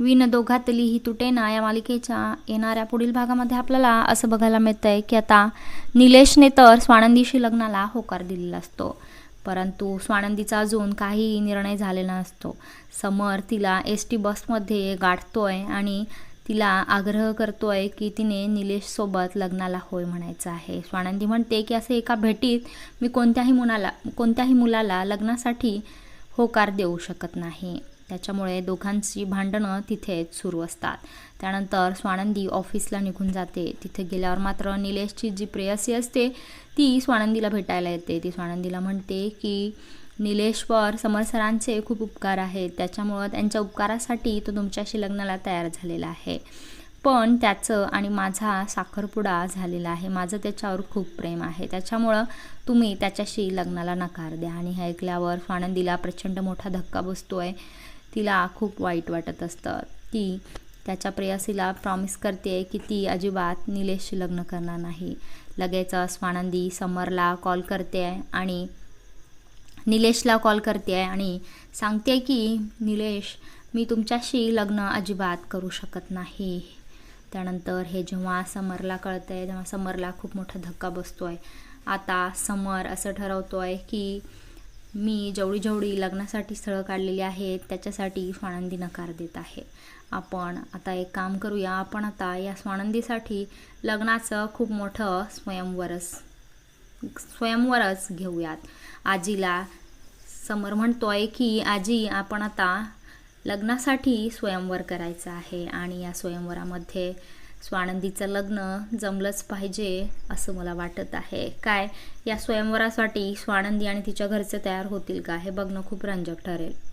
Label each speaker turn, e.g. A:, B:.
A: Win दोघातली ही तुटेना या मालिकेच्या येणाऱ्या पुढील भागामध्ये आपल्याला असं बघायला मिळतं आहे की आता निलेशने तर स्वानंदीशी लग्नाला होकार दिलेला असतो. परंतु स्वानंदीचा अजून काही निर्णय झालेला नसतो. समर तिला एस टी बसमध्ये गाठतोय आणि तिला आग्रह करतोय की तिने निलेशसोबत लग्नाला होय म्हणायचं आहे. स्वानंदी म्हणते की असं एका भेटीत मी कोणत्याही मुलाला कोणत्याही मुलाला लग्नासाठी होकार देऊ शकत नाही. त्याच्यामुळे दोघांची भांडणं तिथेच सुरू असतात. त्यानंतर स्वानंदी ऑफिसला निघून जाते. तिथे गेल्यावर मात्र निलेशची जी प्रेयसी असते ती स्वानंदीला भेटायला येते. ती स्वानंदीला म्हणते की निलेशवर समरसरांचे खूप उपकार आहेत. त्याच्यामुळं त्यांच्या उपकारासाठी तो तुमच्याशी लग्नाला तयार झालेला आहे. पण त्याचं आणि माझा साखरपुडा झालेला आहे. माझं त्याच्यावर खूप प्रेम आहे. त्याच्यामुळं तुम्ही त्याच्याशी लग्नाला नकार द्या. आणि हे ऐकल्यावर स्वानंदीला प्रचंड मोठा धक्का बसतो आहे तिला खूप वाईट वाटत असतं. ती त्याच्या प्रेयसीला प्रॉमिस करते की ती अजिबात निलेशशी लग्न करणार नाही. लगेच स्वानंदी समरला कॉल करते आणि निलेशला कॉल करते आहे आणि सांगते की निलेश मी तुमच्याशी लग्न अजिबात करू शकत नाही. त्यानंतर हे जेव्हा समरला कळतं आहे तेव्हा समरला खूप मोठा धक्का बसतो आहे आता समर असं ठरवतो आहे की मी जेवढी जेवढी लग्नासाठी स्थळं काढलेली आहेत त्याच्यासाठी स्वानंदी नकार देत आहे. आपण आता एक काम करूया आपण आता या स्वानंदीसाठी लग्नाचं खूप मोठं स्वयंवरच स्वयंवरच घेऊयात. आजीला समर म्हणतोय की आजी आपण आता लग्नासाठी स्वयंवर करायचं आहे आणि या स्वयंवरामध्ये स्वानंदीचं लग्न जमलंच पाहिजे असं मला वाटत आहे. काय? या स्वयंवरासाठी स्वानंदी आणि तिच्या घरचे तयार होतील का? हे बघणं खूप रंजक ठरेल.